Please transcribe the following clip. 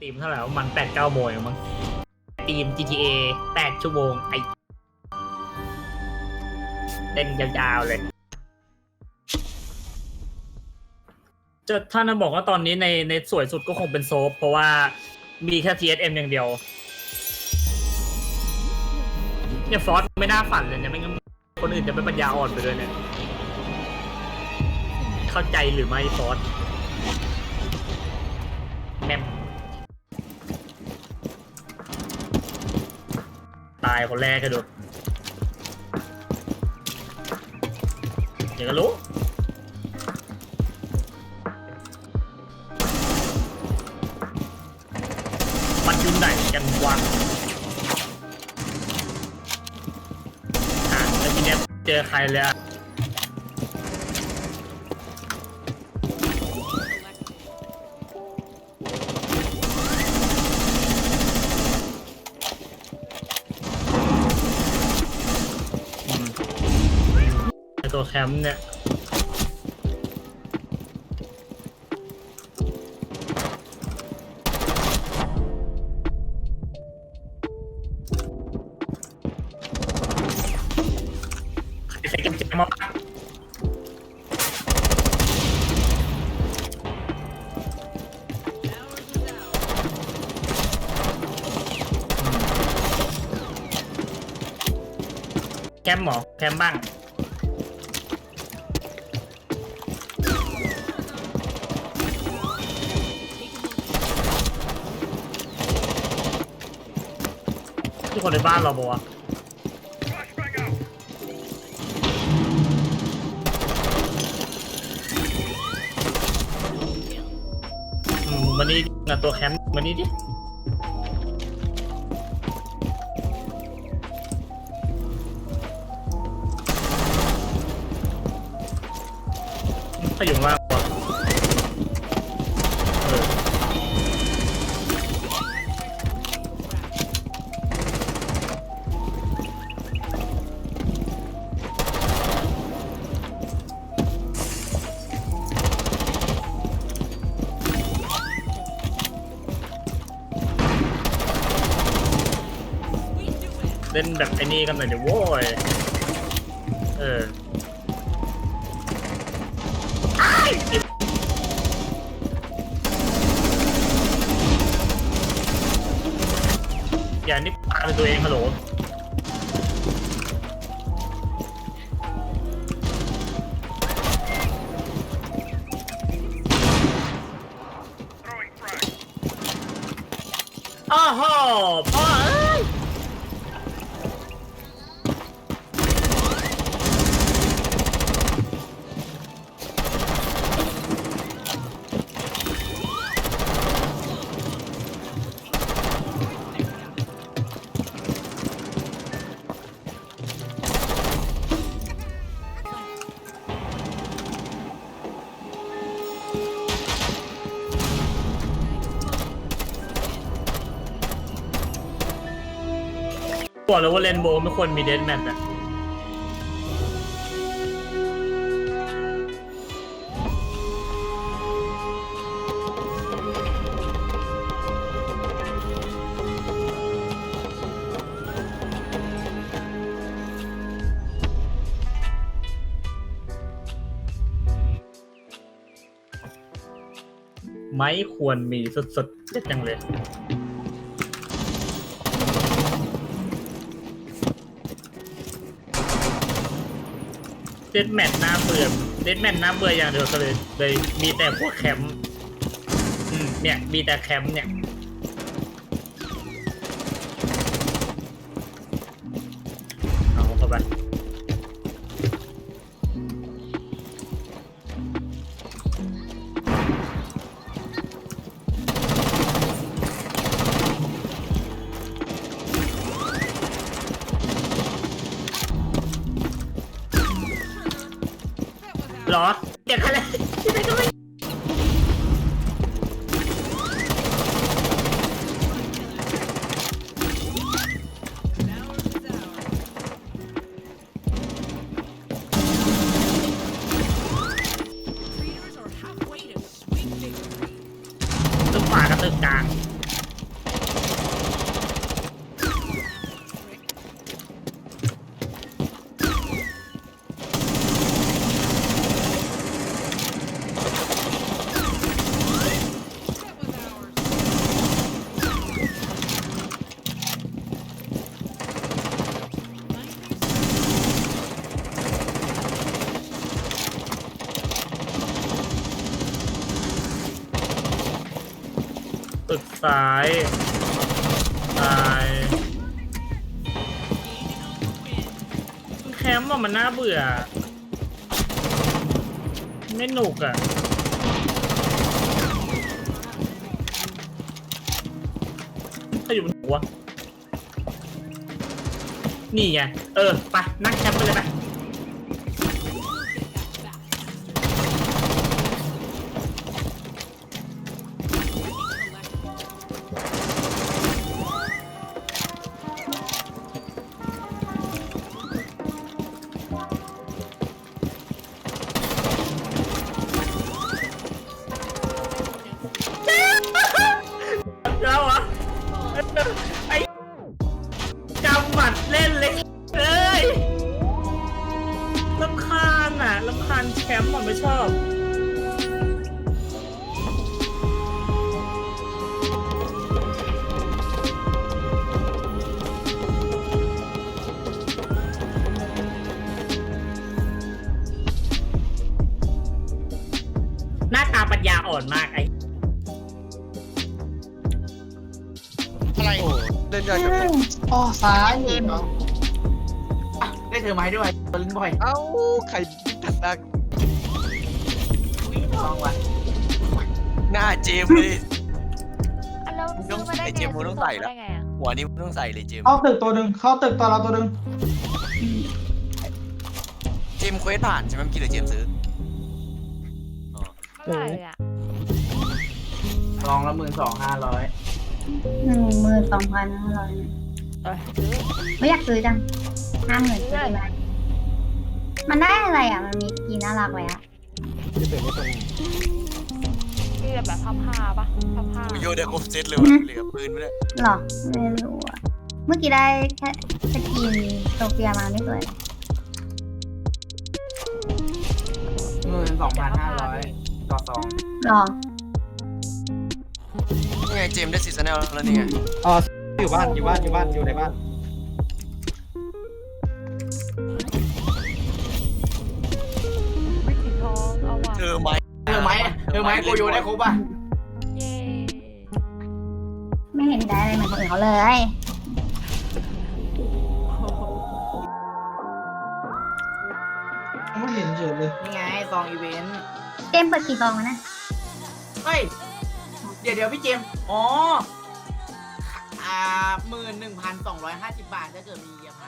ตีมเท่าไหร่ว่ามันแปดเก้าโมงเองมั้งตีม GTA แปดชั่วโมงไอเล่นยาวๆเลยจะถ้านั้นบอกว่าตอนนี้ในในสวยสุดก็คงเป็นโซฟเพราะว่ามีแค่ TSM อย่างเดียวเนี่ยฟอสไม่น่าฝันเลยเนี่ยไม่งั้นคนอื่นจะไม่ปัญญาอ่อนไปเลยเนี่ย เข้าใจหรือไม่ฟอสายคนแรกก็ดูเดี๋ยวก็รู้มันอยู่ไหนกันวะอะแล้วทีเนี้ยเจอใครแล้ว ตัวแคมป์เนี่ยใส่กันแจมาปะแคมป์หรอแคมป์บ้าง ที่คนในบ้านเราบอว่าอืมมันนี่งานตัวแคมป์มันนี่ดิถ้าอยู่ข้าง ล่นแบบไอ้นี่กันหน่อยเดี๋ยวโว้ย เอออยอย่านี่ปาเป็นตัวเองฮัลโหลอ้าวพ่อ บอกเลยว่าเรนโบว์ไม่ควรมีเดนแมทอะไม่ควรมีสุดๆเจ็ดจังเลย เดดแมทหน้าเบื่อเดดแมทหน้าเบื่ออย่างเดียวก็เลยเลยมีแต่พวกแคมป์อืมเนี่ยมีแต่แคมป์เนี่ย ตึกกลาง ซ้ายตายแคมป์อะมันน่าเบื่อ ไม่หนุกอะถ้าอยู่บนหัว นี่ไง เออ ไป นั่งแคมป์ไปเลยไป ลำคาญแชมป์อะไม่ชอบ หน้าตาปัญญาอ่อนมากไอ้อะไรเล่นยากกับอ๋อซ้ายอยู่อะได้เธอไม้ด้วยตัวลิ้นบ่อย เอ้า ใครตัดหน้าวิ่ งลองว่ะหน้าเจมส์เลยอะแล้วซื้อมาได้ไอ้ไงเจมส์มึงต้องใส่ละได้ไงอะหัวนี้มึงต้องใส่เลยเจมส์เข้าตึกตัวหนึ่งเข้าตึกตัวเราตัวหนึ่งเจมส์เควสผ่านใช่ไหมเมื่อกี้หรือเจมส์ซื้ออ๋อเท่าไหร่อะลองละหมื่นสองห้าร้อยหนึ่งหมื่นสองพันห้าร้อยเออซื้อ ไม่อยากซื้อจังห้าหมื่นซื้อได้มันได้อะไรอะ มันมีกีน่ารักไว้อะ ที่แบบผ้าผ้าปะผ้าผ้าโยได้ครบเซตเลยวะเหลือปืนไม่ได้หรอไม่รู้อะเมื่อกี้ได้แค่สกินโซเฟียมาไม่สวยหมื่นสองพันห้าร้อยต่อสองหรอนี่ไงเจมส์ได้ซีซันแนลแล้วนี่ไงอ๋ออยู่บ้านอยู่บ้านอยู่บ้านอยู่ในบ้าน เธอไม้โกโยได้ครบป่ะเย้ไม่เห็นได้อะไรเหมือนคนอื่นเขาเลย ไม่เห็นเฉยเลยนี่ไงซองอีเวนต์เจมส์เปิดกี่ซองแล้วนะเฮ้ยเดี๋ยวเดี๋ยวพี่เจมส์อ๋ออ่าหมื่นหนึ่งพันสองร้อยห้าสิบบาทถ้าเกิดมีเยียร์พาร์ท